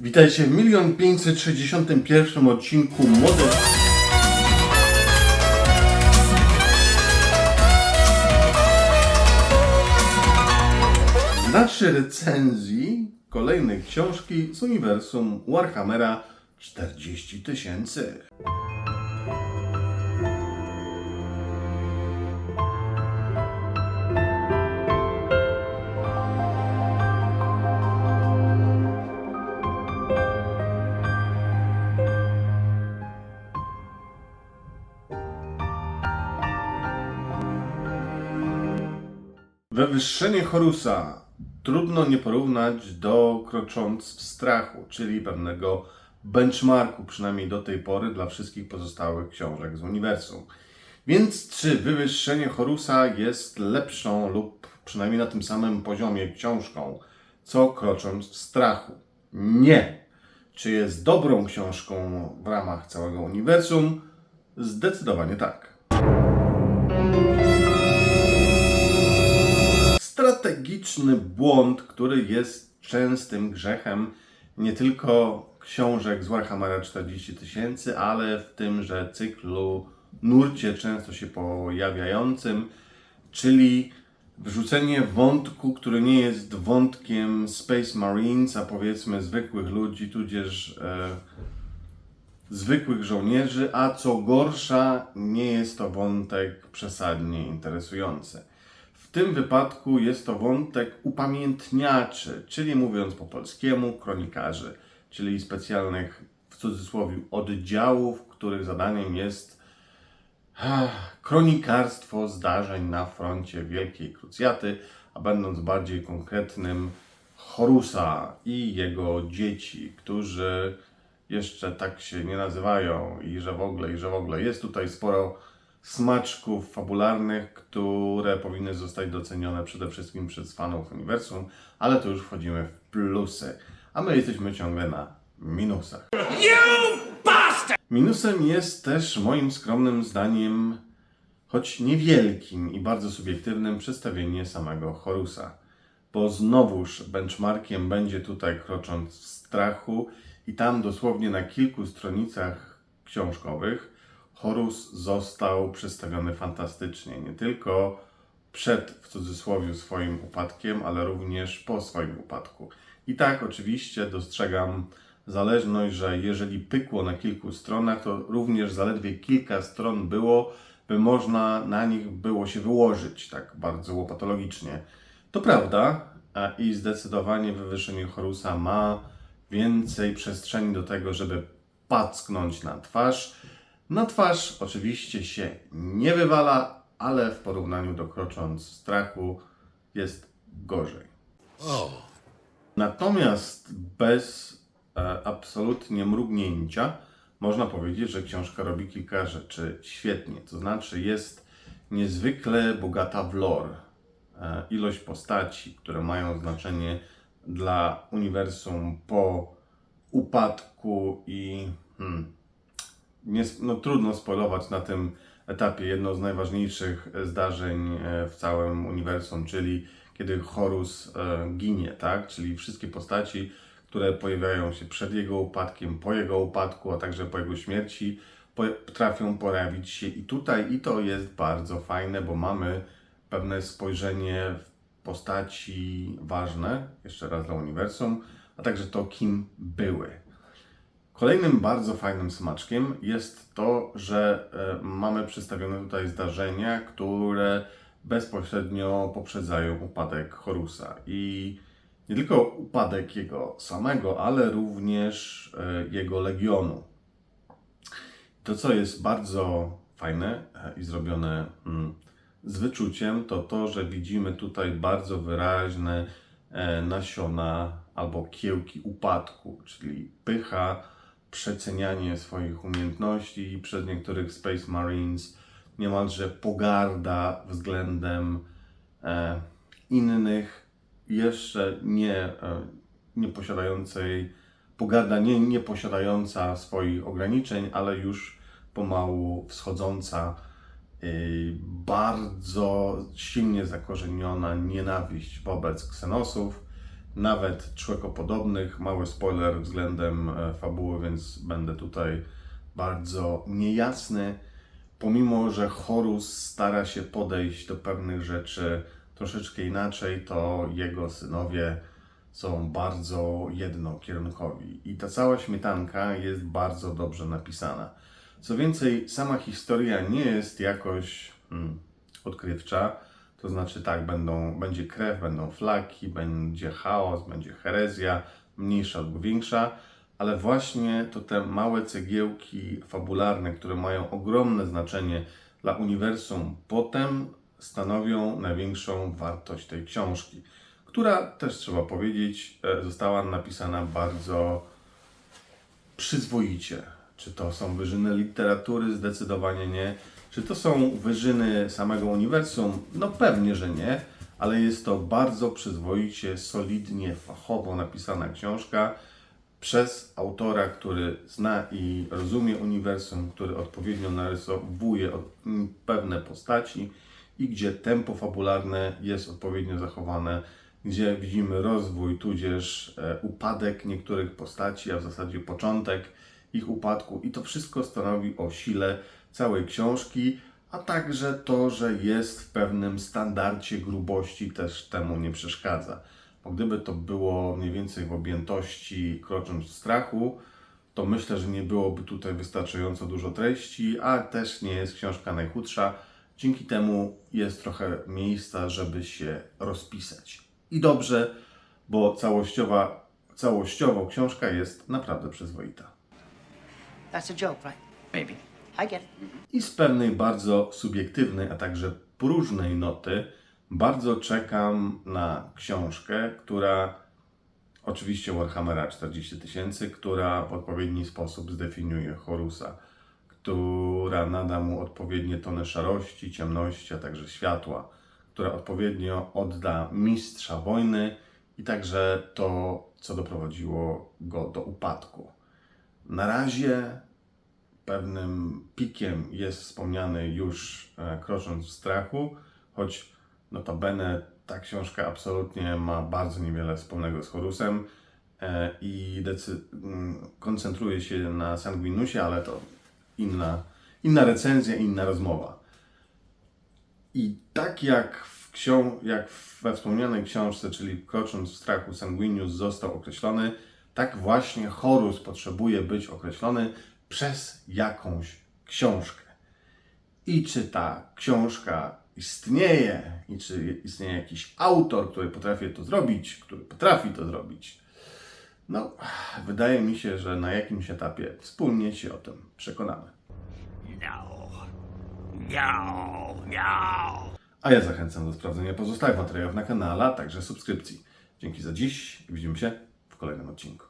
Witajcie w 1 561 odcinku. Z naszej recenzji kolejnej książki z uniwersum Warhammera 40 tysięcy. Wywyższenie Horusa trudno nie porównać do krocząc w strachu, czyli pewnego benchmarku, przynajmniej do tej pory, dla wszystkich pozostałych książek z uniwersum. Więc czy wywyższenie Horusa jest lepszą lub przynajmniej na tym samym poziomie książką, co krocząc w strachu? Nie. Czy jest dobrą książką w ramach całego uniwersum? Zdecydowanie tak. Strategiczny błąd, który jest częstym grzechem nie tylko książek z Warhammera 40 tysięcy, ale w tymże cyklu nurcie często się pojawiającym, czyli wrzucenie wątku, który nie jest wątkiem Space Marines, a powiedzmy zwykłych ludzi, tudzież e, zwykłych żołnierzy, a co gorsza, nie jest to wątek przesadnie interesujący. Tym wypadku jest to wątek upamiętniaczy, czyli mówiąc po polskiemu, kronikarzy, czyli specjalnych w cudzysłowie oddziałów, których zadaniem jest ah, kronikarstwo zdarzeń na froncie Wielkiej Krucjaty, a będąc bardziej konkretnym, Horusa i jego dzieci, którzy jeszcze tak się nie nazywają i że w ogóle, i że w ogóle. Jest tutaj sporo smaczków fabularnych, które powinny zostać docenione przede wszystkim przez fanów uniwersum, ale to już wchodzimy w plusy, a my jesteśmy ciągle na minusach. Minusem jest też moim skromnym zdaniem, choć niewielkim i bardzo subiektywnym, przedstawienie samego Horusa. Bo znowuż benchmarkiem będzie tutaj krocząc w strachu i tam dosłownie na kilku stronicach książkowych Horus został przedstawiony fantastycznie. Nie tylko przed, w cudzysłowie, swoim upadkiem, ale również po swoim upadku. I tak oczywiście dostrzegam zależność, że jeżeli pykło na kilku stronach, to również zaledwie kilka stron było, by można na nich było się wyłożyć tak bardzo łopatologicznie. To prawda i zdecydowanie wywyższenie Horusa ma więcej przestrzeni do tego, żeby packnąć na twarz. Na twarz oczywiście się nie wywala, ale w porównaniu do krocząc strachu jest gorzej. Natomiast bez e, absolutnie mrugnięcia można powiedzieć, że książka robi kilka rzeczy świetnie. To znaczy jest niezwykle bogata w lore. E, ilość postaci, które mają znaczenie dla uniwersum po upadku i hmm, nie, no, trudno spoilować na tym etapie jedno z najważniejszych e, zdarzeń e, w całym uniwersum, czyli kiedy Horus e, ginie, tak? Czyli wszystkie postaci, które pojawiają się przed jego upadkiem, po jego upadku, a także po jego śmierci, po, potrafią pojawić się i tutaj, i to jest bardzo fajne, bo mamy pewne spojrzenie w postaci ważne, jeszcze raz dla uniwersum, a także to, kim były. Kolejnym bardzo fajnym smaczkiem jest to, że e, mamy przedstawione tutaj zdarzenia, które bezpośrednio poprzedzają upadek Horusa. I nie tylko upadek jego samego, ale również e, jego legionu. To, co jest bardzo fajne e, i zrobione mm, z wyczuciem, to to, że widzimy tutaj bardzo wyraźne nasiona albo kiełki upadku, czyli pycha, przecenianie swoich umiejętności i przez niektórych Space Marines niemalże pogarda względem e, innych, jeszcze nie, e, nie posiadającej, pogarda nie, nie posiadająca swoich ograniczeń, ale już pomału wschodząca, y, bardzo silnie zakorzeniona nienawiść wobec ksenosów, nawet człowiekopodobnych. Mały spoiler względem e, fabuły, więc będę tutaj bardzo niejasny. Pomimo, że Horus stara się podejść do pewnych rzeczy troszeczkę inaczej, to jego synowie są bardzo jednokierunkowi. I ta cała śmietanka jest bardzo dobrze napisana. Co więcej, sama historia nie jest jakoś hmm, odkrywcza. To znaczy tak, będą, będzie krew, będą flaki, będzie chaos, będzie herezja, mniejsza albo większa, ale właśnie to te małe cegiełki fabularne, które mają ogromne znaczenie dla uniwersum, potem stanowią największą wartość tej książki, która też trzeba powiedzieć, e, została napisana bardzo przyzwoicie. Czy to są wyżyny literatury? Zdecydowanie nie. Czy to są wyżyny samego uniwersum? No pewnie, że nie, ale jest to bardzo przyzwoicie, solidnie, fachowo napisana książka przez autora, który zna i rozumie uniwersum, który odpowiednio narysowuje pewne postaci i gdzie tempo fabularne jest odpowiednio zachowane, gdzie widzimy rozwój, tudzież e, upadek niektórych postaci, a w zasadzie początek ich upadku i to wszystko stanowi o sile całej książki, a także to, że jest w pewnym standardzie grubości też temu nie przeszkadza. Bo gdyby to było mniej więcej w objętości krocząc w strachu, to myślę, że nie byłoby tutaj wystarczająco dużo treści, a też nie jest książka najchudsza. Dzięki temu jest trochę miejsca, żeby się rozpisać. I dobrze, bo całościowa, całościowo książka jest naprawdę przyzwoita. That's a joke, right? Maybe. Get it. I z pewnej bardzo subiektywnej, a także próżnej noty bardzo czekam na książkę, która oczywiście Warhammera 40 tysięcy, która w odpowiedni sposób zdefiniuje Horusa, która nada mu odpowiednie tony szarości, ciemności, a także światła, która odpowiednio odda mistrza wojny i także to, co doprowadziło go do upadku. Na razie pewnym pikiem jest wspomniany już e, Krocząc w strachu, choć notabene ta książka absolutnie ma bardzo niewiele wspólnego z Horusem e, i decy- m, koncentruje się na Sanguinusie, ale to inna, inna recenzja, inna rozmowa. I tak jak, w ksią- jak we wspomnianej książce, czyli Krocząc w strachu, Sanguinius został określony, tak właśnie Horus potrzebuje być określony przez jakąś książkę. I czy ta książka istnieje, i czy istnieje jakiś autor, który potrafi to zrobić, który potrafi to zrobić. No, wydaje mi się, że na jakimś etapie wspólnie się o tym przekonamy. No. No. No. A ja zachęcam do sprawdzenia pozostałych materiałów na kanale, a także subskrypcji. Dzięki za dziś i widzimy się w kolejnym odcinku.